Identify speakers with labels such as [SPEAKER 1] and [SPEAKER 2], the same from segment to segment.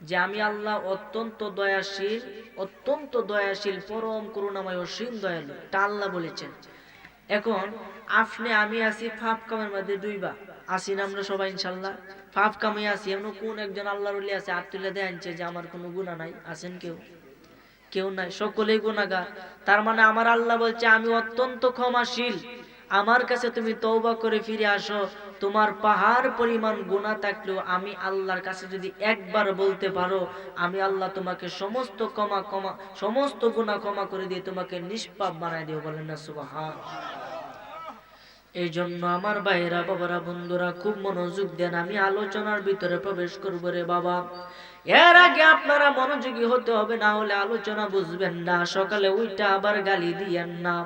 [SPEAKER 1] যে আমি আল্লাহ অত্যন্ত দয়াশীল অত্যন্ত দয়াশীল, পরম করুণাময় অসীম দয়ালু। তা আল্লাহ বলেছেন। এখন আপনি, আমি আছি ফাপ কামের মধ্যে দুইবা আসি না আমরা সবাই, ইনশাল্লাহ। ফাপ কামে আছি। এমন কোন একজন আল্লাহর উলি আছে, আর তুলে আনছে যে আমার কোনো গুণা নাই। আছেন কেউ? কেউ নাই। সকলেই গুণাগার তার মানে আমার আল্লাহ বলছে, আমি অত্যন্ত ক্ষমাশীল। আমার কাছে তুমি তৌবা করে ফিরে আসো। তোমার পাহাড় পরিমাণ গুণা থাকলেও আমি আল্লাহর কাছে যদি একবার বলতে পারো, আমি আল্লাহ তোমাকে সমস্ত ক্ষমা ক্ষমা, সমস্ত গুণা ক্ষমা করে দিয়ে তোমাকে নিষ্পাপ বানাই দিও বলেন না সুবহান এই জন্য আমার ভাইয়েরা, বাবারা, বন্ধুরা, খুব মনোযোগ দেন, আমি আলোচনার ভিতরে প্রবেশ করব রে বাবা। এর আগে আপনারা মনোযোগী হতে হবে, না হলে আলোচনা বুঝবেন না, সকালে উইটা আবার গালি দিয়েন না।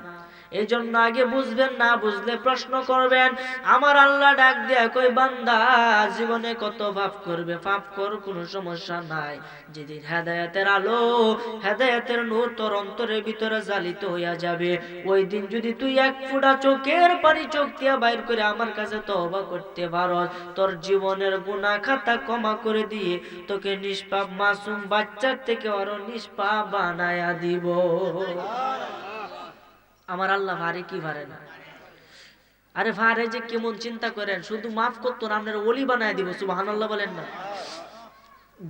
[SPEAKER 1] এই জন্য আগে বুঝবেন, না বুঝলে প্রশ্ন করবেন। আমার আল্লাহ ডাক দেয়া কই বান্দা, জীবনে কত পাপ করবে? পাপ কর, কোনো সমস্যা নাই। যেদিন হেদায়েতের আলো, হেদায়েতের নূর তোর অন্তরের ভিতরে জ্বালিত হইয়া যাবে। ওই দিন যদি তুই এক ফুটা চোখের পানি চোখ দিয়া বাইর করে আমার কাছে তওবা করতে পারো তোর জীবনের গুনাহ খাতা ক্ষমা করে দিয়ে তোকে নিষ্পাপ মাসুম বাচ্চার থেকে আরও নিষ্পাপ বানায়া দিব। আমার আল্লাহ ভারে কি ভারে না? আরে ভারে যে কেমন চিন্তা করেন, শুধু মাফ করতো না, আপনার ওলি বানায় দিব সুবাহান আল্লাহ বলেন না।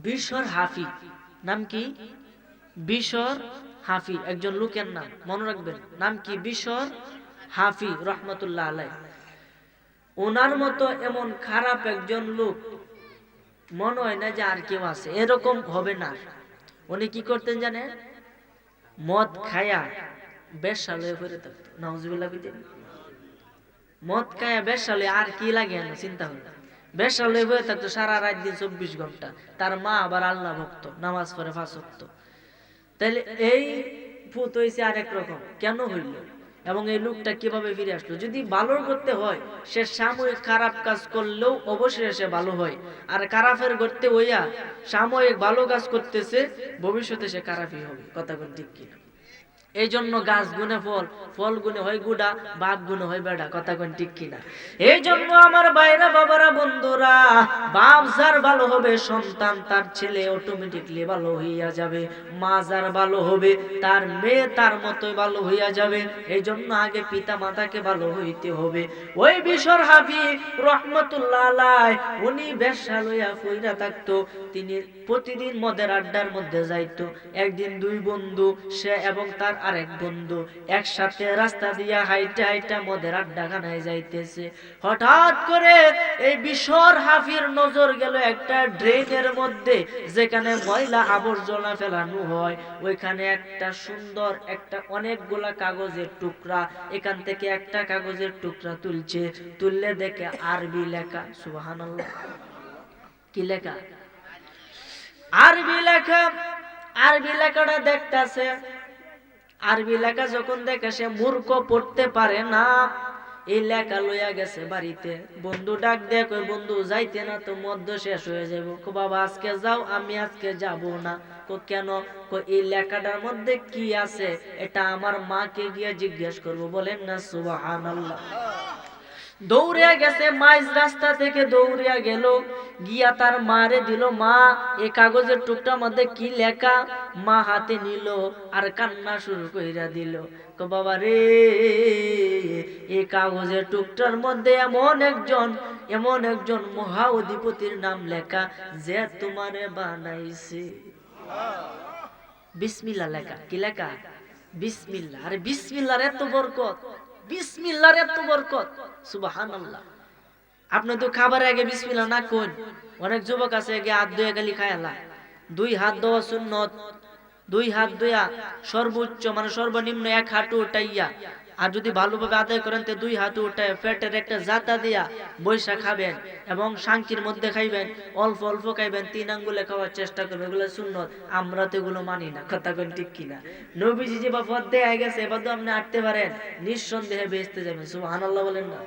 [SPEAKER 1] বিশর হাফি, নাম কি? বিশর হাফি, একজন লোকের নাম, মনে রাখবেন। নাম কি? বিশর হাফি, রহমতুল্লাহ আলাই ওনার মতো এমন খারাপ একজন লোক, মনে হয় না যে আর কেউ আছে, এরকম হবে না। উনি কি করতেন জানেন? মদ খায়া বেশালে করে থাকতো। নাউজুবিল্লাহ বিদিন মদ খায়া বেশালে আর কি লাগে না চিন্তা বেশালে হয়ে থাকতো সারা রাত দিন চব্বিশ ঘণ্টা। তার মা আবার আল্লাহ ভক্ত, নামাজ পড়ে তাহলে এই ভূত হয়েছে আরেক রকম। কেন হইল? এবং এই লোকটা কীভাবে ফিরে আসলো? যদি ভালো করতে হয়, সে সাময়িক খারাপ কাজ করলেও অবশ্যই সে ভালো হয়। আর খারাপের করতে হইয়া সাময়িক ভালো কাজ করতেছে, ভবিষ্যতে সে খারাপই হবে। কথা ঠিক কিনা? এই জন্য গাছ গুনে ফল ফল গুনে হয় গুডা, বাপ গুনে হয় বেড়া, কথা কোন ঠিক কিনা? এই জন্য আমার বাইরা বাবারা, বন্ধুরা, বাপ যার ভালো হবে, সন্তান তার ছেলে অটোমেটিকলি ভালো হইয়া যাবে। মা যার ভালো হবে, তার মেয়ে তার মতোই ভালো হইয়া যাবে। এই জন্য আগে পিতা মাতাকে ভালো হইতে হবে। ওই বিশর হাফি রহমতুল্লাহ উনি ব্যবসা লইয়া ফইরা থাকতো, তিনি প্রতিদিন মদের আড্ডার মধ্যে যাইতো। একদিন দুই বন্ধু, সে এবং তার আরেক বন্ধু একসাথে রাস্তা দিয়া হাইটা হাইটা মদের আড্ডা খানায় যাইতেছে। হঠাৎ করে এই বিশর হাফির নজর গেল একটা ড্রেনের মধ্যে, যেখানে ময়লা আবর্জনা ফেলানো হয়। ওইখানে একটা সুন্দর একটা অনেকগুলা কাগজের টুকরা, এখান থেকে একটা কাগজের টুকরা তুলছে। তুললে দেখে আরবি লেখা, সুবহানাল্লাহ। কি লেখা? আরবি লেখা, আরবি লেখাটা দেখতেছে আরবি লেখা যখন দেখে সে মূর্খ পড়তে পারে না, এই লেখা লইয়া গেছে বাড়িতে। বন্ধু ডাক দেখ বন্ধু, যাইতে না তো মধ্য শেষ হয়ে যাব কো, বাবা, আজকে যাও, আমি আজকে যাব না। কো, কেন? কো, এই লেখাটার মধ্যে কি আছে? এটা আমার মাকে গিয়ে জিজ্ঞেস করব। বলেন না, সুবহানাল্লাহ। দৌড়িয়া গেছে মাইজ রাস্তা থেকে দৌড়িয়া গেল। গিয়া তার মারে দিল, মা, এ কাগজের টুকটার মধ্যে কি লেখা? মা হাতে নিল আর কান্না শুরু কইরা দিল বাবা রে, এ কাগজের টুকটার মধ্যে এমন একজন এমন একজন মহা অধিপতির নাম লেখা যে তোমারে বানাইছে। বিসমিল্লা লেখা, কি লেখা? বিসমিল্লা আরে বিসমিল্লার এত বরকত বিসমিল্লার এত বরকত। সুবহানাল্লাহ। আপনি তো খাবার আগে বিসমিল্লা না কোন অনেক যুবক আছে আগে হাত ধুয়ে গেলি খায়ালা দুই হাত দেওয়া সুন্নত, দুই হাত দুয়া সর্বোচ্চ মানে সর্বনিম্ন এক হাঁটু উঠাইয়া আর যদি ভালোভাবে আদায় করেন, তো দুই হাত উঠে পেটের একটা জাতা দিয়া বৈশা খাবেন এবং শাঙ্কির মধ্যে খাইবেন, অল্প অল্প খাইবেন, তিন আঙ্গুলে খাওয়ার চেষ্টা করবেন। এগুলো সুন্নত, আমরা তো এগুলো মানি না। কথা কোন ঠিক কিনা? নবীজি যে বা পথ দেয়া গেছে, এবার তো আপনি আটতে পারেন। নিঃসন্দেহে বেঁচতে যাবেন। সুবহানাল্লাহ বলেন না।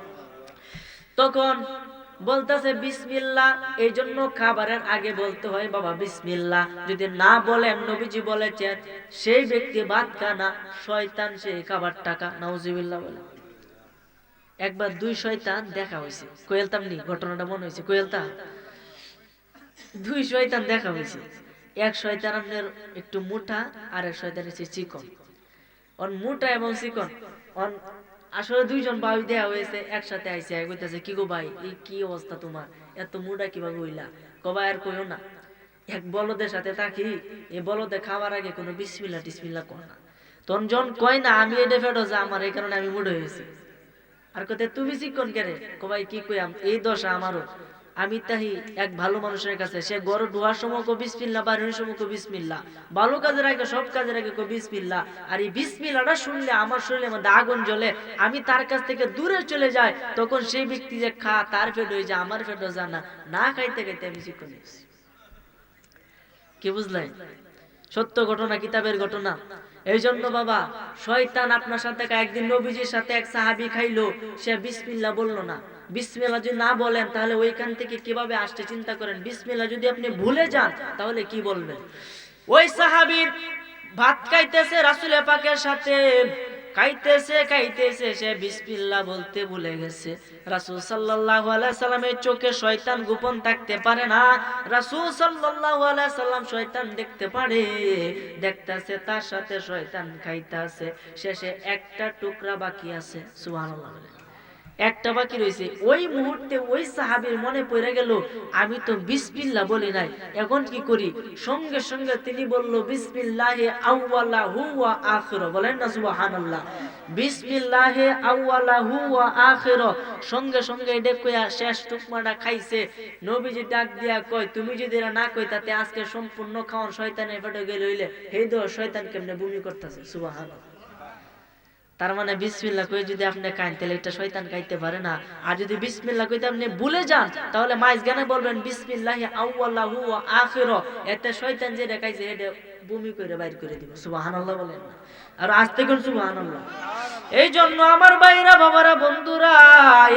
[SPEAKER 1] তখন বলতেছে বিসমিল্লাহ এই জন্য খাবারের আগে বলতে হয় বাবা বিসমিল্লাহ। যদি না বলেন নবীজি বলেছেন, সেই ব্যক্তি ভাত খানা, শয়তান সেই খাবার টাকা নাউজিবিল্লাহ বলে। একবার দুই শয়তান দেখা হয়েছে। কোয়েলতাম নি? ঘটনাটা মনে হয়েছে। কোয়েলতা? দুই শয়তান দেখা হয়েছে। এক শয়তান আপনার একটু মোটা আর এক শয়তান হচ্ছে চিকন। অন মোটা এবং চিকন। অন আসলে দুইজন ভাবি দেয়া হয়েছে, একসাথে আইসে কইতেছে, কি গো ভাই, এই কি অবস্থা তোমার? এত মুডা কীভাবে হইলা? কবা আর কইও না। এক বলদের সাথে থাকি, এই বলদে খাওয়ার আগে কোনো বিসমিল্লা টিসমিল্লা কর না। তখন জন কয়, না, আমি এটা ফেটো যে আমার এই কারণে আমি মুড হয়েছি। আর কোথায় তুমি চিকন কেরে কবাই কি কইয়াম? এই দশা আমারও। আমি তাহি এক ভালো মানুষের কাছে। সে গরু ধোয়ার সময় কো বিসমিল্লা বাড়ির সময় কো বিসমিল্লা ভালো কাজের আগে সব কাজের আগে কো বিসমিল্লা আর এই বিসমিল্লাটা শুনলে আমার শরীরে মধ্যে আগুন জ্বলে। আমি তার কাছ থেকে দূরে চলে যাই, তখন সেই ব্যক্তি যে খা, তার ফেট হয়ে যায়, আমার ফেট হয়ে যায় না। না খাইতে খাইতে আমি কি বুঝলেন? সত্য ঘটনা, কিতাবের ঘটনা। এই জন্য বাবা, শয়তান আপনার সাথে একদিন নবীজির সাথে এক সাহাবি খাইলো, সে বিসমিল্লা বলল না। বিসমিল্লা যদি না বলেন, তাহলে ওইখান থেকে কীভাবে আসতে চিন্তা করেন? বিসমিল্লা যদি আপনি ভুলে যান, তাহলে কি বলবেন? ওই সাহাবির ভাত খাইতেছে রাসুলের পাকের সাথে। খাইতেছে খাইতেছে, সে বিসপিল্লা বলতে ভুলে গেছে। রাসুল সাল্লাহ সাল্লামের চোখে শয়তান গোপন থাকতে পারে না। রাসুল সাল্লাহ সাল্লাম শয়তান দেখতে পারে, দেখতেছে, তার সাথে শয়তান খাইতেছে। শেষে একটা টুকরা বাকি আছে বলে। একটা বাকি রয়েছে। ওই মুহূর্তে ওই সাহাবীর মনে পড়ে গেল, আমি তো বিসমিল্লাহ বলি নাই। এখন কি করি? সঙ্গে সঙ্গে তিনি বলল, বিসমিল্লাহে আউয়ালাহু ওয়া আখিরা। বলেন না, সুবহানাল্লাহ। বিসমিল্লাহে আউয়ালাহু ওয়া আখিরা। সঙ্গে সঙ্গে এটা কইয়া শেষ টুকমাটা খাইছে। নবীজি ডাক দিয়া কয়, তুমি যদি এরা না কই তাতে আজকে সম্পূর্ণ খাওয়ান শয়তানের পেটে গেল হইলে, হেই দো শয়তান কেমনে বমি করতেছে? সুবহানাল্লাহ। তার মানে বিসমিল্লাহ কই যদি আপনি খান তাহলে এটা শয়তান খাইতে পারে না। আর যদি বিসমিল্লাহ কইতে আপনি ভুলে যান, তাহলে মাইজ গানে বলবেন, বিসমিল্লাহি আউয়ালাহু ওয়া আখিরা। এতে শয়তান যে দেখাইছে এটা বমি করে বাইর করে দিব। সুবহানাল্লাহ বলেন না। আর আজ থেকে সুবহানাল্লাহ। এই জন্য আমার ভাইরা, বাবারা, বন্ধুরা,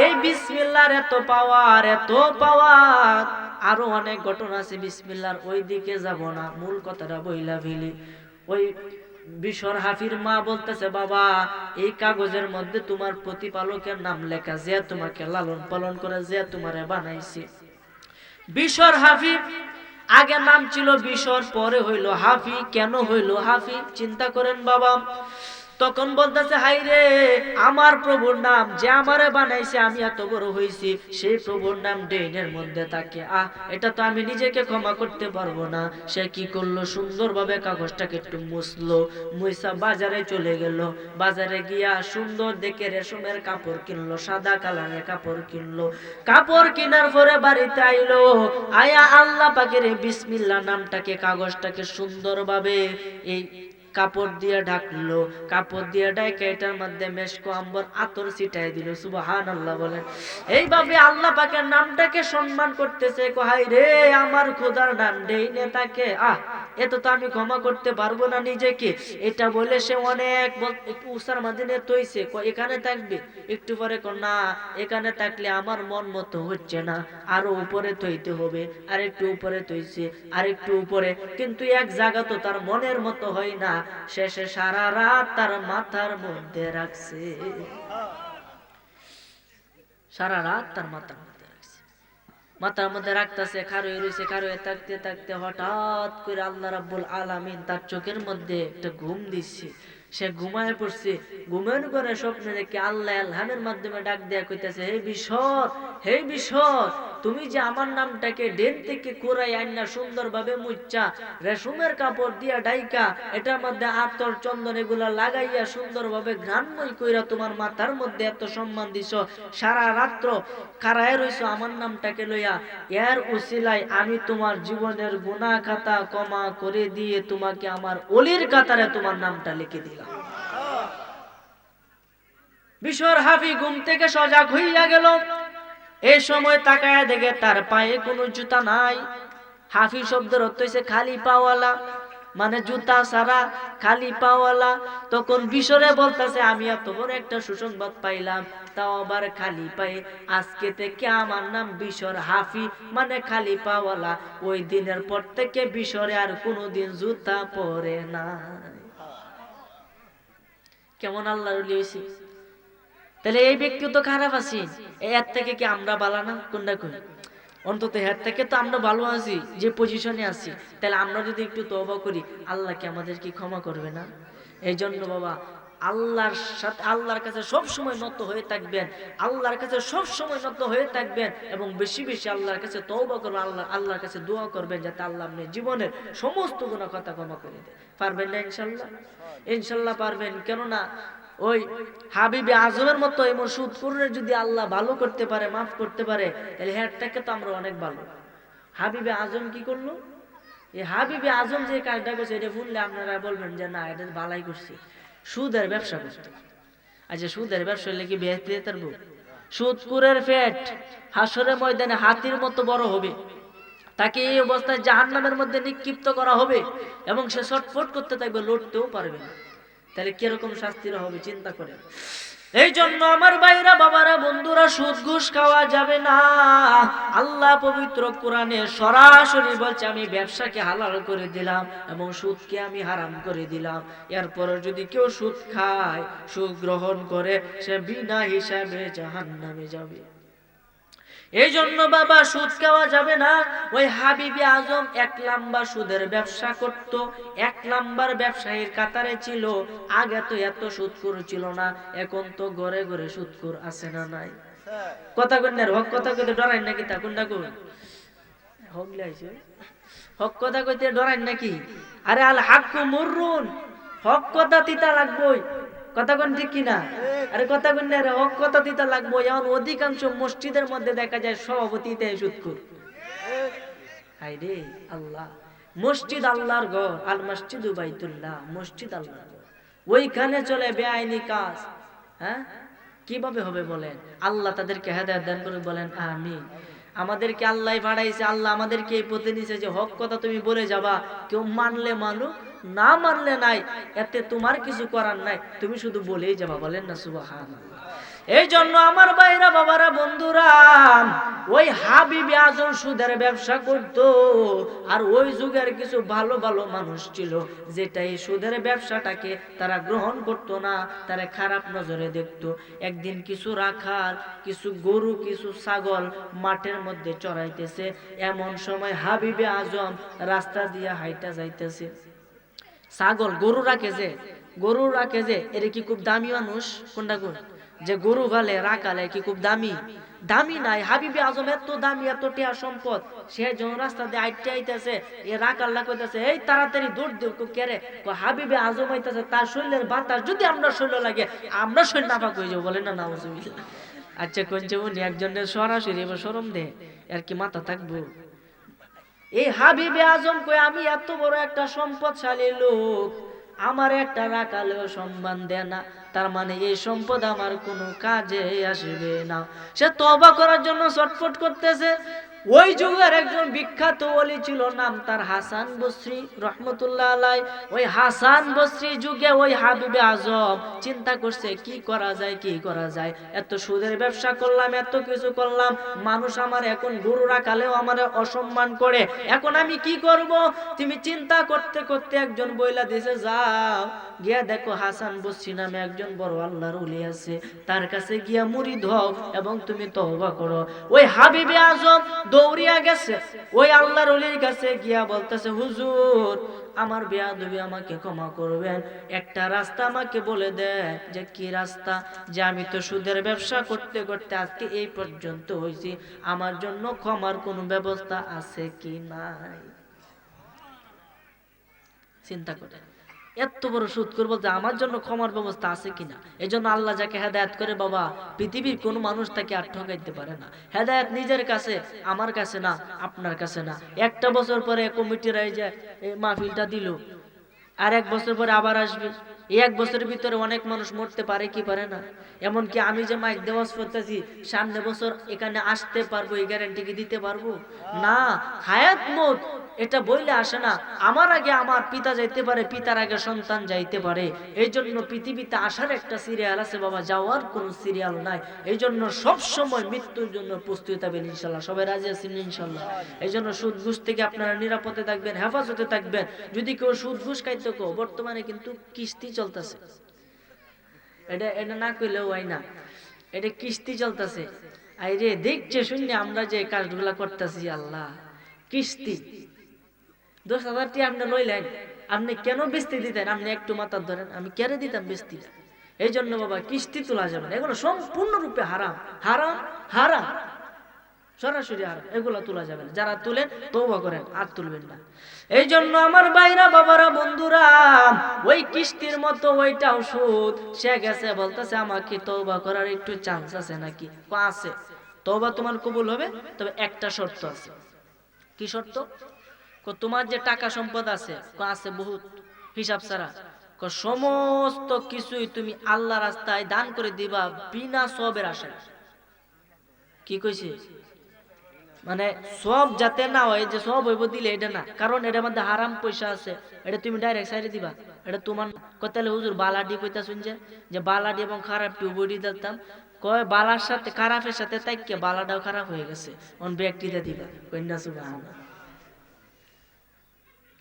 [SPEAKER 1] এই বিসমিল্লাহর এত পাওয়ার এত পাওয়ার। আরও অনেক ঘটনা আছে বিসমিল্লাহর ওই দিকে যাব না। মূল কথাটা বইলা ফেলি। ওই বিশর হাফির মা বলতেছে, বাবা, এই কাগজের মধ্যে তোমার প্রতিপালকের নাম লেখা, যে তোমাকে লালন পালন করে, যে তোমারে বানাইছে। বিশর হাফি, আগে নাম ছিল বিশর, পরে হইল হাফি। কেন হইল হাফি? চিন্তা করেন বাবা। তখন বলতেছে হাই রে, আমার প্রভুর নাম যে আমারে বানাইছে, আমি এত বড় হইছি, সেই প্রভুর নাম ডেইনের মধ্যে থাকে। আহ, এটা তো আমি নিজেকে ক্ষমা করতে পারব না। সে কি করল? সুন্দরভাবে কাগজটাকে একটু মুছলো, মুইসা বাজারে চলে গেল। বাজারে গিয়া সুন্দর দেখে রেশমের কাপড় কিনলো, সাদা কালারের কাপড় কিনলো। কাপড় কেনার পরে বাড়িতে আইলো। আয়া আল্লাহ পাকের এই বিসমিল্লাহ নামটাকে, কাগজটাকে সুন্দরভাবে এই কাপড় দিয়ে ঢাকলো, কাপড় দিয়ে ঢাকে এটার মধ্যে মেশকো আম্বর আতর ছিটাই দিল সুবাহান আল্লাহ বলেন। এইভাবে আল্লাহ পাকের নামটাকে সম্মান করতেছে কহাই রে, আমার খোদার নাম, দেই নেতাকে, আহ এত তো আমি ক্ষমা করতে পারব না নিজেকে। এটা বলে সে অনেক উষার মাদিনে তৈছে এখানে থাকবে? একটু পরে না, এখানে থাকলে আমার মন মতো হচ্ছে না, আরও উপরে তৈতে হবে, আর একটু উপরে তৈছে আর একটু উপরে। কিন্তু এক জায়গা তো তার মনের মতো হয় না শেষে সারা রাত তার মাথার মধ্যে রাখছে। সারা রাত তার মাথার মাথার মধ্যে রাখতেছে খারো রয়েছে খারো থাকতে থাকতে হঠাৎ করে আল্লাহ রাব্বুল আলামিন তার চোখের মধ্যে একটা ঘুম দিচ্ছে। সে ঘুমায় পড়ছে, ঘুমের করে স্বপ্নে দেখে আল্লাহ আল্লাহামের মাধ্যমে ডাক দেয়া কইতেছে, হে বিশর হে বিশর তুমি যে আমার নামটাকে ডেন থেকে কোরাই আন্না সুন্দরভাবে মুচ্চা রেশমের কাপড় দিয়া ডাইকা এটার মধ্যে আতর চন্দন এগুলা লাগাইয়া সুন্দরভাবে ঘ্রাণময় কইরা তোমার মাথার মধ্যে এত সম্মান দিছ। সারা রাত্র খারায় রইছ আমার নামটাকে লইয়া। এর উসিলাই আমি তোমার জীবনের গুনাহ খাতা কমা করে দিয়ে তোমাকে আমার অলির কাতারে তোমার নামটা লিখে দিলাম। বিশ্বর হাফি ঘুম থেকে সজাগ হইয়া গেল। এই সময় তাকায় দেখে তার পায়ে কোনো জুতা নাই। হাফি শব্দের অর্থ হইছে খালি পাওয়ালা মানে জুতা সারা খালি পাওয়ালা। তখন বিশরে বলতেছে, আমি এত বড় একটা সুসংবাদ পাইলাম, তাও আবার খালি পায়ে। আজকে থেকে আমার নাম বিশর হাফি মানে খালি পাওয়ালা। ওই দিনের পর থেকে বিশরে আর কোনোদিন জুতা পরে না কেমন আল্লাহ হয়েছে তাহলে এই ব্যক্তি তো খারাপ আছি। এর থেকে কি আমরা বালা না? কোনটা কই অন্তত হের থেকে তো আমরা ভালো আছি, যে পজিশনে আছি। তাহলে আমরা যদি একটু তবা করি, আল্লাহ কি আমাদের কি ক্ষমা করবে না? এই জন্য বাবা, আল্লাহর সাথে, আল্লাহর কাছে সব সময় নত হয়ে থাকবেন। আল্লাহর কাছে সব সময় নত হয়ে থাকবেন এবং বেশি বেশি আল্লাহর কাছে তওবা করবেন আল্লাহ, আল্লাহর কাছে দোয়া করবেন যাতে আল্লাহ আপনি জীবনের সমস্ত গুণ কথা ক্ষমা করে দেয় পারবেন না ইনশাল্লাহ? ইনশাল্লাহ পারবেন। কেননা ওই হাবিবে আজমের মতো এমন সুদ করে যদি আল্লাহ ভালো করতে পারে, মাফ করতে পারে, তাহলে হ্যাটটাকে তো আমরা অনেক ভালো। হাবিবে আজম কি করল? এই হাবিবে আজম যে কাজটা করছে, এটা শুনলে আপনারা বলবেন যে না, এটা ভালাই করছি। সুদের ব্যবসা করতে আচ্ছা সুদের ব্যবসা হলে কি বেহতে পারব সুদকুরের পেট হাসরের ময়দানে হাতির মতো বড় হবে। তাকে এই অবস্থায় জাহান্নামের মধ্যে নিক্ষিপ্ত করা হবে এবং সে ছটফট করতে থাকবে, লড়তেও পারবে না। তাহলে কীরকম শাস্তির হবে, চিন্তা করে এই জন্য আমার বাইরা বাবারা, বন্ধুরা, সুদ ঘুষ খাওয়া যাবে না। আল্লাহ পবিত্র কোরআনে সরাসরি বলছে, আমি ব্যবসাকে হালাল করে দিলাম এবং সুদকে আমি হারাম করে দিলাম। এরপরে যদি কেউ সুদ খায়, সুদ গ্রহণ করে, সে বিনা হিসাবে জাহান্নামে যাবে। এই জন্য বাবা সুদ খাওয়া যাবে না। ওই হাবিবি আজম এক লাম্বার সুদের ব্যবসা করত। এক লাম্বার ব্যবসায়ীর কাতারে ছিল। আগে তো এত সুদকুর ছিল না, এখন তো ঘরে ঘরে সুদকুর আছে না নাই। কথা কন্যার হক কথা কইতে ডরাই নাকি তা কোন হক লাইছে হক কথা কইতে ডরাই নাকি? আরে আল হাক্কু মুররুন। হক কথা তিতা লাগবই। কথা কোন ঠিক কিনা? আরে কথা কোন হক কথা দিতে লাগবো। এখন অধিকাংশ মসজিদের মধ্যে দেখা যায় সভাপতিতে সুৎকুর হাই আল্লাহ। মসজিদ আল্লাহর ঘর, আল মসজিদ বাইতুল্লাহ, মসজিদ আল্লাহর ঘর। ওইখানে চলে বেআইনি কাজ। হ্যাঁ? কীভাবে হবে বলেন? আল্লাহ তাদেরকে হেদায়ত দান করে বলেন আমি আমাদেরকে আল্লাহ ভাড়াইছে আল্লাহ আমাদেরকে এই পথে নিছে যে হক কথা তুমি বলে যাবা। কেউ মানলে মানুক না মানলে নাই, এতে তোমার কিছু করার নাই। তুমি শুধু বলেই যাবা, বলেন না সুবাহান এই জন্য আমার বাইরা বাবারা, বন্ধুরা, ওই হাবিবি আজম সুদের ব্যবসা করত, আর ওই যুগের কিছু ভালো ভালো মানুষ ছিল যেটা এই সুদের ব্যবসাটাকে তারা গ্রহণ করতো না, তারা খারাপ নজরে দেখতো। একদিন কিছু রাখাল, কিছু গরু, কিছু ছাগল মাঠের মধ্যে চড়াইতেছে, এমন সময় হাবিবে আজম রাস্তা দিয়ে হাইটা যাইতেছে। ছাগল গরু রাখে যে, গরু রাখে যে এটা কি খুব দামি মানুষ? কোনটা কোন যে গরু ভালে রাখালে কি খুব দামি? দামি নাই, হাবিবি আজম এত দামি, এত টিয়া সম্পদ, সে যখন রাস্তা দিয়ে আইটে আইতেছে, এ রাখাল্লা কইতেছে, এই তাড়াতাড়ি দৌড় দিও কেরে হাবিবি আজম আইতেছে, তার শরীরের বাতাস, যদি আমরা শরীর লাগে, আমরা শরীর নাফাক হয়ে যাব, বলে না না আচ্ছা কোনছে উনি একজনের সরাসরি এবার সরম দে আর কি মাথা থাকব? এই হাবিবে আজম কই আমি এত বড় একটা সম্পদশালী লোক। আমার একটা রাখালেও সম্মান দেয় না। তার মানে এই সম্পদ আমার কোনো কাজে আসবে না। সে তবা করার জন্য ছটফট করতেছে। ওই যুগের একজন বিখ্যাত ওলি ছিল নাম তার হাসান বসরি রহমতুল্লাহ আলাই ওই হাসান বসরি যুগে ওই হাবিবে আজম চিন্তা করছে, কি করা যায়, কি করা যায়? এত সুদের ব্যবসা করলাম, এত কিছু করলাম, মানুষ আমার এখন গরু রাখালেও আমার অসম্মান করে। এখন আমি কি করব? তুমি চিন্তা করতে করতে একজন বইলা দিছে, যাও, গিয়া দেখো হাসান বসরি নামে একজন বড় আল্লাহর উলি আছে। তার কাছে গিয়া মুড়ি ধও এবং তুমি তওবা করো। ওই হাবিবে আজম দৌড়িয়া গেছে। ওই আল্লাহর অলির কাছে গিয়া বলতেছে, হুজুর, আমার বেয়াদবি আমাকে ক্ষমা করবেন। একটা রাস্তা আমাকে বলে দেয় যে, কি রাস্তা? যে, আমি তো সুদের ব্যবসা করতে করতে আজকে এই পর্যন্ত হয়েছি আমার জন্য ক্ষমার কোনো ব্যবস্থা আছে কি নাই? চিন্তা করে এত বড় সুদ করব যে আমার জন্য ক্ষমার ব্যবস্থা আছে কিনা? এই জন্য আল্লাহ যাকে হেদায়ত করে বাবা, পৃথিবীর কোনো মানুষ তাকে আর ঠকাইতে পারে না। হেদায়ত নিজের কাছে, আমার কাছে না, আপনার কাছে না। একটা বছর পরে কমিটির এই যে মাহফিলটা দিল। আর এক বছর পরে আবার আসবে। এই এক বছরের ভিতরে অনেক মানুষ মরতে পারে কি পারে না। এমনকি আমি যে মাইক দেওয়াজ করতেছি, সামনে বছর এখানে আসতে পারব, এই গ্যারান্টি কি দিতে পারব? না, হায়াত মত, এটা বইলে আসে না। আমার আগে আমার পিতা যাইতে পারে, পিতার আগে সন্তান যাইতে পারে। এই জন্য পৃথিবীতে আসার একটা সিরিয়াল আছে বাবা যাওয়ার কোনো সিরিয়াল নাই। এই জন্য সব সময় মৃত্যুর জন্য প্রস্তুত থাকবেন ইনশাল্লাহ। সবাই রাজি আছেন ইনশাল্লাহ? এই জন্য সুদ ঘুষ থেকে আপনারা নিরাপদে থাকবেন, হেফাজতে থাকবেন। যদি কেউ সুদ ঘুষ খাইতে বর্তমানে কিন্তু কিস্তি চলতেছে। এটা এটা না কইলেও হয় না। এটা কিস্তি চলতেছে। আইরে, দেখছে শুনে আমরা যে কাজগুলা করতেছি, আল্লাহ। কিস্তি। দশ হাজার টি আপনি লইলেন, আপনি কেন বেস্তি দিতেন? আপনি একটু মাথার ধরেন, আমি কেন দিতাম বেস্তিটা এই জন্য বাবা, কিস্তি তোলা যাবে না। এগুলো সম্পূর্ণরূপে হারাম। হারাম হারাম। সরাসরি আর এগুলো তোলা যাবে না। যারা তুলেন তৌবা করেন, আর তুলবেন না। এই জন্য আমার বাইরা বাবারা, বন্ধুরা, ওই কিস্তির মতো ওইটা ওষুধ, সে গেছে, বলতেছে, আমাকে তৌবা করার একটু চান্স আছে নাকি? আছে। তৌবা তোমার কবুল হবে? তবে একটা শর্ত আছে। কি শর্ত? তোমার যে টাকা সম্পদ আছে আছে বহুত, হিসাব ছাড়া। সমস্ত কিছুই তুমি আল্লাহ রাস্তায় দান করে দিবা বিনা সবের আশায়। কি কইছে? মানে সব যাতে না হয় যে সব হইব দিলে এটা না। কারণ এটার মধ্যে হারাম পয়সা আছে। এটা তুমি ডাইরেক্ট সাইডে দিবা। এটা তোমার কতালে হুজুর বালাডি কইতা শুনছে যে বালাডি এবং খারাপ টিউবডি দিতাম। কয় বালার সাথে, খারাপের সাথে তাইকে বালাটাও খারাপ হয়ে গেছে। অন ব্যক্তিতে দিবা। কন্যা সুবহানাল্লাহ।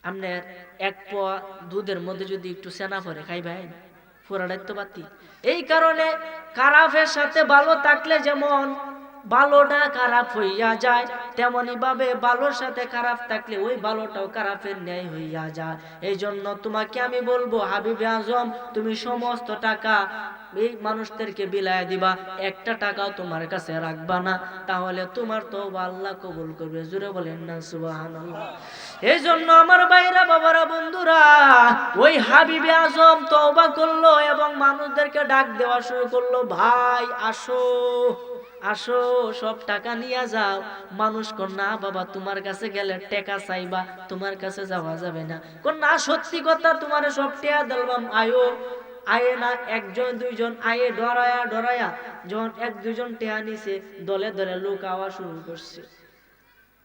[SPEAKER 1] আপনার এক পোয়া দুধের মধ্যে যদি একটু সেনা পরে খাইবেন পুরাটাই তো বাতি এই কারণে খারাপের সাথে ভালো থাকলে যেমন ভালোটা খারাপ হইয়া যায়। তেমনি ভাবে ভালোর সাথে খারাপ থাকলে ওই ভালোটাও খারাপের ন্যায় হইয়া যায়। এই জন্য তোমাকে আমি বলব, হাবিব আজম, তুমি সমস্ত টাকা এই মানুষদেরকে বিলায় দিবা। একটা টাকাও তোমার কাছে রাখবা না। তাহলে তোমার তো আল্লাহ কবুল করবে। জুড়ে বলেন না, সুবহানাল্লাহ। এই জন্য আমার বাইরা বাবারা, বন্ধুরা, ওই হাবিবে আজম তওবা করল এবং মানুষদেরকে ডাক দেওয়া শুরু করল, ভাই, আসো। আসো, সব টাকা নিয়ে যাও। মানুষ কোন না বাবা, তোমার কাছে গেলে টাকা চাইবা, তোমার কাছে যাওয়া যাবে না। কোন না সত্যি কথা, তোমার সব টেয়া দিলাম, আয়ো। আয়ে না, একজন, দুইজন, আয়ে, ডরায়া ডরায়া। যখন এক দুজন টেয়া নিছে, দলে দলে লোক আওয়া শুরু করছে।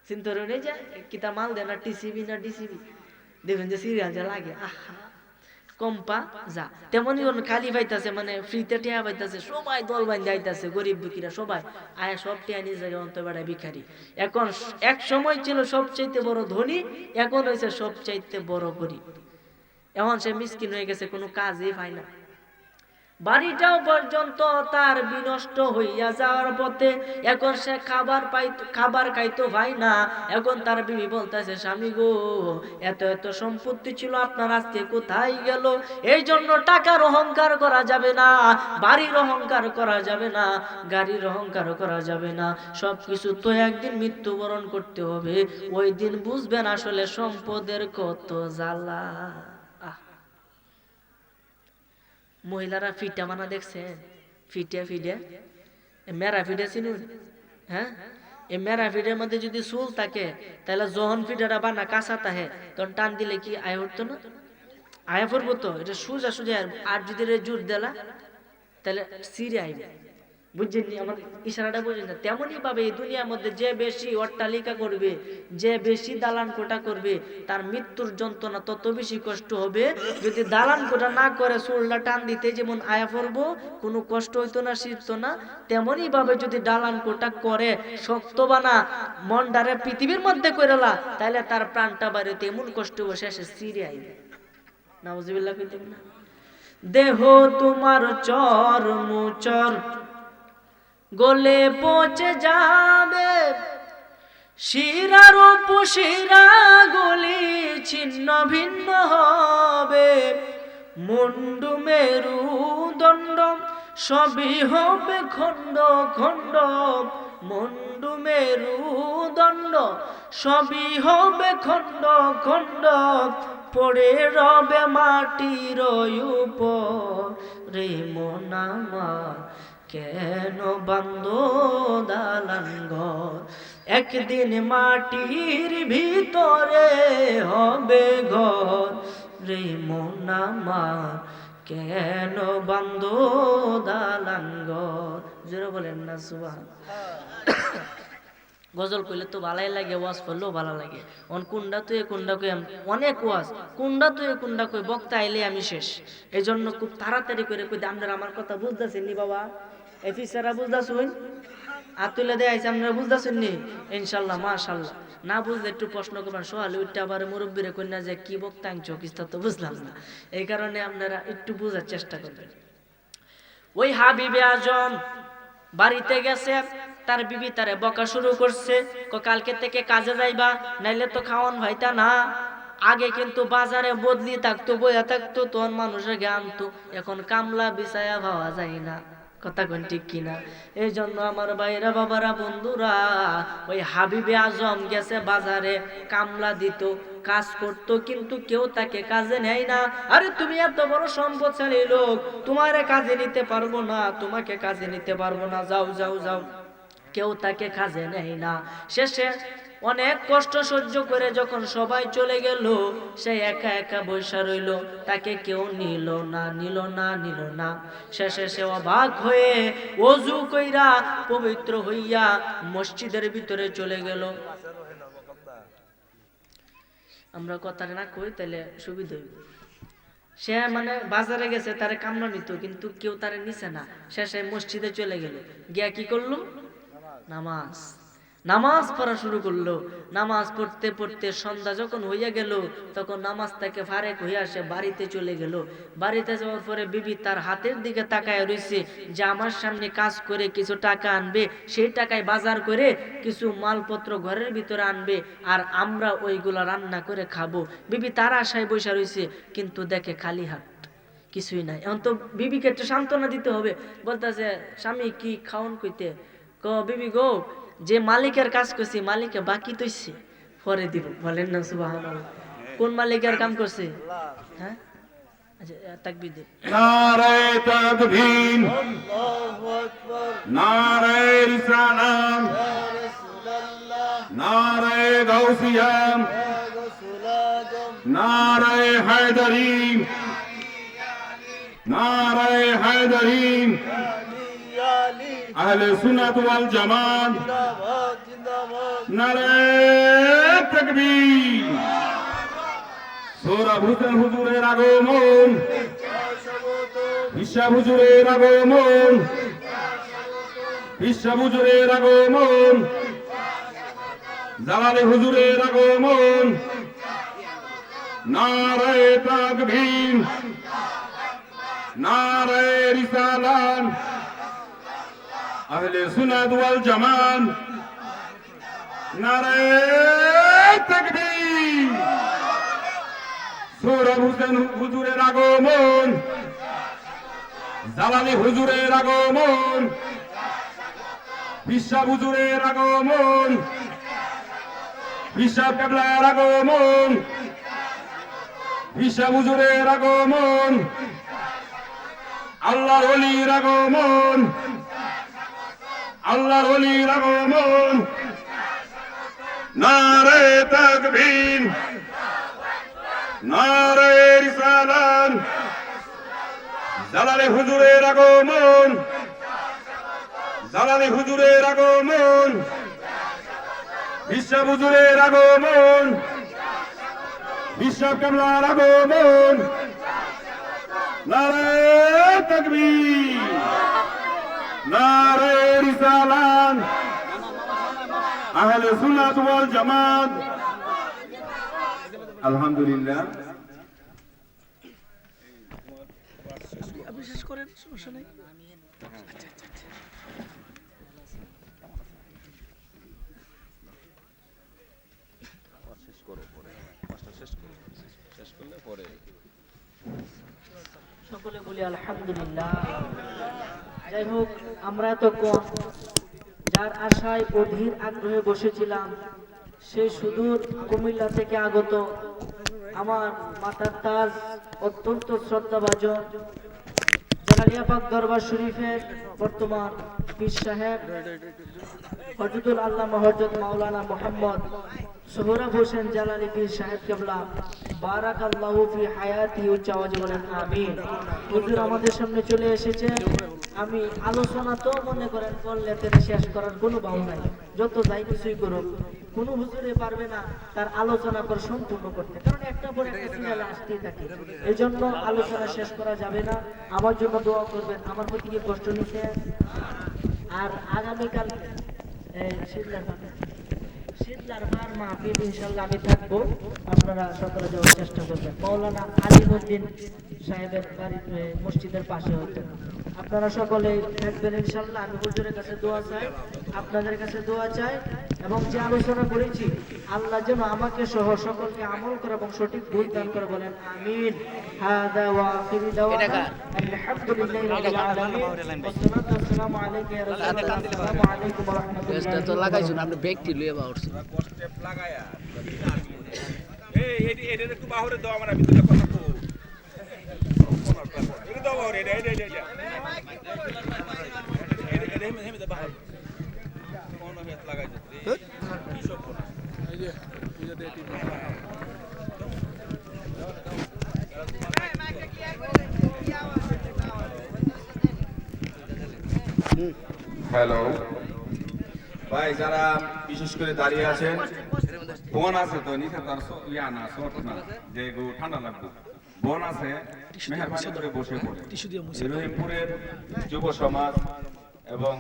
[SPEAKER 1] চিন্তা করে যে, কিতা মাল দেয় না, টিসিবি না ডিসিবি দেখুন যে সিরিয়াল যে লাগে, আহা। কম্পা, যা। তেমনই ওর খালি পাইতাছে মানে ফ্রিতে টেয়া পাইতাছে সবাই দল বাইন যাইতাছে, গরিব দুঃখীরা সবাই। আয়া সব টেয়া নিয়ে যায় অন্ত বেড়ায় ভিখারি। এখন এক সময় ছিল সবচাইতে বড় ধনী, এখন হয়েছে সবচাইতে বড় গরিব। এখন সে মিসকিন হয়ে গেছে, কোনো কাজই পায় না। বাড়িটাও পর্যন্ত তার বিনষ্ট হইয়া যাওয়ার পথে এখন সে খাবার পাইতো খাবার খাইতো ভাই না, এখন তার বিবি বলতেছে, স্বামী গো, এত এত সম্পত্তি ছিল, আপনার আজকে কোথায় গেল? এই জন্য টাকার অহংকার করা যাবে না, বাড়ির অহংকার করা যাবে না, গাড়ির অহংকার করা যাবে না সব কিছু তো একদিন মৃত্যুবরণ করতে হবে। ওই দিন বুঝবেন আসলে সম্পদের কত জ্বালা। মহিলারা ফিটা মানা দেখছেন ফিটে ফিটে। মেরা ফিটে চিনুন হ্যাঁ? এই মেরা ফিটের মধ্যে যদি চুল থাকে, তাহলে জহন ফিটাটা বানা কাঁচা তাহে, তখন টান দিলে কি আয় উঠতো না? আয় পড়ব তো, এটা সোজা সোজা। আর যদি জোর দিলা, তাহলে সিরে আইবে। বুঝছেন? আমার ইশারাটা বুঝেন না। তেমনই ভাবে এই দুনিয়ার মধ্যে যে বেশি অট্টালিকা করবে, যে বেশি দালান কোটা করবে, তার মৃত্যুর যন্ত্রণা তত বেশি কষ্ট হবে। যদি দালান কোটা না করে, চুলটা টান দিতে যেমন আয়া পড়ব, কোনো কষ্ট হইতো না শিখতো না। তেমনই ভাবে যদি দালান কোটা করে, শক্ত বানা, মনডারে পৃথিবীর মধ্যে করেলা তাহলে তার প্রাণটা বাড়িতে এমন কষ্ট হবে, শেষে সিরে আইবে। নাউজুবিল্লাহ কইতেন না? দেহ তোমার চর মুচর গলে পচে যাবে। শিরার উপশিরা গলি ছিন্ন ভিন্ন হবে। মুন্ডু মেরু দণ্ড, সবই হবে খণ্ড খণ্ড। মুন্ডু মেরু দণ্ড, সবই হবে খণ্ড খণ্ড। পড়ে রবে মাটির উপরে মন আমার। কেন বন্ধ দালান ঘর একদিন মাটির ভিতরে হবে ঘর। রে মন কেন বন্ধ দালান ঘর জোরে বলেন না সুবাহ গজল কইলে তো ভালাই লাগে, ওয়াজ করলেও ভালো লাগে। অন কুন্ডা তুই কুন্ডা কই, অনেক ওয়াজ। কুন্ডা তুই কুন্ডা কই, বক্তা আইলে আমি শেষ। এই জন্য খুব তাড়াতাড়ি করে কই আপনারা আমার কথা বুঝতেছেন নি বাবা? বাড়িতে গেছে, তার বিবি তারে বকা শুরু করছে কালকে থেকে কাজে যাইবা, নাইলে তো খাওয়ান ভাইতা না। আগে কিন্তু বাজারে বদলি থাকতো, বইয়া থাকতো, তখন মানুষের জ্ঞান তো এখন কামলা বিছায়া ভাবা যায় না। কথা কোন ঠিক কিনা। এই জন্য আমার ভাইরা বাবারা, বন্ধুরা, ওই হাবিবে আজম গেছে বাজারে, কামলা দিত, কাজ করত, কিন্তু কেউ তাকে কাজে নেয় না। আরে, তুমি এত বড় সম্পদশালী লোক, তোমারে কাজে নিতে পারব না, তোমাকে কাজে নিতে পারব না। যাও যাও যাও। কেউ তাকে কাজে নেয় না। শেষে অনেক কষ্ট সহ্য করে যখন সবাই চলে গেল, সে একা একা বৈশা রইল। তাকে কেউ নিল না নিল না নিল না। শেষে সে অবাক হয়ে অজু কইরা পবিত্র হইয়া মসজিদের ভিতরে চলে গেল। আমরা কথাটা না কই তাহলে সুবিধা সে মানে বাজারে গেছে, তারে কামলা নিত, কিন্তু কেউ তারে নিছে না। শেষে মসজিদে চলে গেল। গিয়া কি করল? নামাজ। নামাজ পড়া শুরু করল। নামাজ পড়তে পড়তে সন্ধ্যা যখন হইয়া গেল, তখন নামাজ তাকে ফারেক হইয়া সে বাড়িতে চলে গেল। বাড়িতে যাওয়ার পরে বিবি তার হাতের দিকে তাকায় রয়েছে যে, আমার সামনে কাজ করে কিছু টাকা আনবে, সেই টাকায় বাজার করে কিছু মালপত্র ঘরের ভিতরে আনবে আর আমরা ওইগুলো রান্না করে খাব। বিবি তার আশায় বসে রয়েছে কিন্তু দেখে খালি হাত। কিছুই নাই। এখন তো বিবিকে একটু সান্ত্বনা দিতে হবে। বলতেছে, স্বামী, কি খাওন কইতে? ক বিবি গো যে মালিকের কাজ করছি মালিকে বাকি তৈছে পরে দিব। বলেন না সুবাহ কোন মালিকের কাম করছে? হ্যাঁ? আচ্ছা তাকবির দে।
[SPEAKER 2] নারে তকবীর। নারে রিসালাম নারে গাউসিয়াম। নারে হায়দারি নারে হায়দারি আহলে সুন্নাত ওয়াল জামাত। নারে তকবীর। হোসেন হুজুরের আগমন। বিশ্বা হুজুরের আগমন। বিশ্বা হুজুরের আগমন। জালালি হুজুরের আগমন। নারায় তাকবীর। নারায় রিসালান। আহলে সুন্নাত ওয়াল জামান নারায় তাকবীর। সৌরভ হোসেন হুজুরের আগমন। জালালি হুজুরের আগমন। বিশ্বাব হুজুরের আগমন। বিশ্বাব কেবলার আগমন। বিশ্বাব হুজুরের আগমন। আল্লাহর অলির আগমন। আল্লাহর অলির আগমন। নারে তাকবীর। নারে রিসালান। জালালে হুজুরের আগমন। জালালে হুজুরের আগমন। বিশ্ব হুজুরের আগমন। বিশ্ব কামলার আগমন। নারে তকবীর। আহলে সুন্নাত ওয়াল জামাত। আলহামদুলিল্লাহ।
[SPEAKER 1] আপনি শেষ করেন সমস্যা নেই। সকলে বলি আলহামদুলিল্লাহ। যাই হোক, আমরা তো কম যার আশায় অধীর আগ্রহে বসেছিলাম, সে সুদূর কুমিল্লা থেকে আগত আমার মাতার তাজ অত্যন্ত শ্রদ্ধাভাজন জালালিয়াবাগ দরবার শরীফের বর্তমান পীর সাহেব হজরতুল আল্লাহ হজরত মাওলানা মোহাম্মদ সোহরাব হোসেন জালালি পীর সাহেব কেবলা বারাক আল্লাহ ফি হায়াতি উচ্চ আওয়াজে বলেন, আমিন। আমাদের সামনে চলে এসেছেন। আমি আলোচনা তো মনে করেন করলে শেষ করার কোনো বাউ নাই। যত যাই কিছুই করুক, কোনো হুজুরে পারবে না তার আলোচনা করে সম্পূর্ণ করতে। কারণ একটা পর একটা সিরিয়ালে আসতেই থাকে। এই জন্য আলোচনা শেষ করা যাবে না। আমার জন্য দোয়া করবেন, আমার প্রতি কি কষ্ট নিতে আর আগামীকাল আমি থাকব। আপনারা সকলে যাওয়ার চেষ্টা করবেন। মৌলানা আলিমুদ্দিন সাহেবের বাড়ির মসজিদের পাশে হতো আপনারা সকলে থাকবেন ইনশাল্লাহ আমি হুজুরের কাছে দোয়া চাই আপনাদের কাছে দোয়া চাই এবং যে আলোচনা করেছি আল্লাহ যেন আমাকে সহ সকলকে আমল করে এবং সঠিক ভুল দান করে বলেন আমিন হাদা ওয়া আখিরি দাওয়ানা আলহামদুলিল্লাহি রাব্বিল আলামিন ওয়াসসালাতু ওয়াসসালামু আলাইকা ইয়া রাসূলুল্লাহ আসসালামু আলাইকুম ওয়া
[SPEAKER 3] পেঁয়াজটা তো
[SPEAKER 1] রাহমাতুল্লাহি
[SPEAKER 3] লাগাইছো না আপনি ব্যক্তি লইয়া বা উঠছে
[SPEAKER 4] এই এটি এটা একটু বাহুরে দাও আমার আমি দুটো কথা কই এটা দাও বাহুরে এটা এটা এটা
[SPEAKER 2] হ্যালো। ভাই, যারা বিশেষ করে দাঁড়িয়ে আছেন বোন আছে তো, নিচে তার ইয়া না, শর্ট না, যে ঠান্ডা লাগবে। বোন আছে মেহরবানি করে বসে পড়ে। রহিমপুরের যুব সমাজ এবং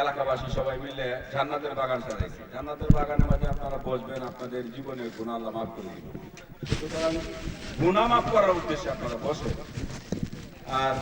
[SPEAKER 2] এলাকাবাসী সবাই মিলে জান্নাতের বাগান সাজাইছে জান্নাতের বাগানের মাঝে আপনারা বসবেন আপনাদের জীবনের গুণ আল্লাহ মাফ করে দিবেন। সুতরাং গুণা মাফ করার উদ্দেশ্যে আপনারা বসে আর